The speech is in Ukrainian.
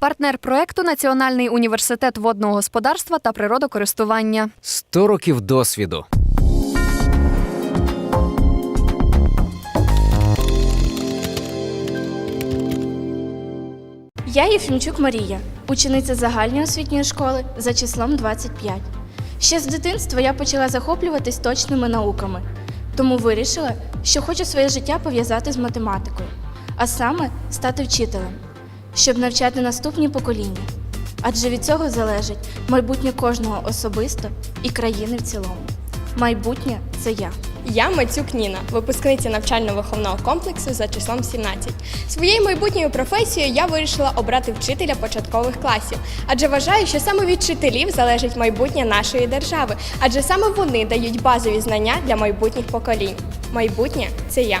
Партнер проекту Національний університет водного господарства та природокористування. 100 років досвіду. Я Єфімчук Марія, учениця загальної освітньої школи за числом 25. Ще з дитинства я почала захоплюватись точними науками, тому вирішила, що хочу своє життя пов'язати з математикою, а саме стати вчителем, щоб навчати наступні покоління. Адже від цього залежить майбутнє кожного особисто і країни в цілому. Майбутнє це я. Я Мацюк Ніна, випускниця навчально-виховного комплексу за числом 17. Своєю майбутньою професією я вирішила обрати вчителя початкових класів, адже вважаю, що саме від вчителів залежить майбутнє нашої держави, адже саме вони дають базові знання для майбутніх поколінь. Майбутнє це я.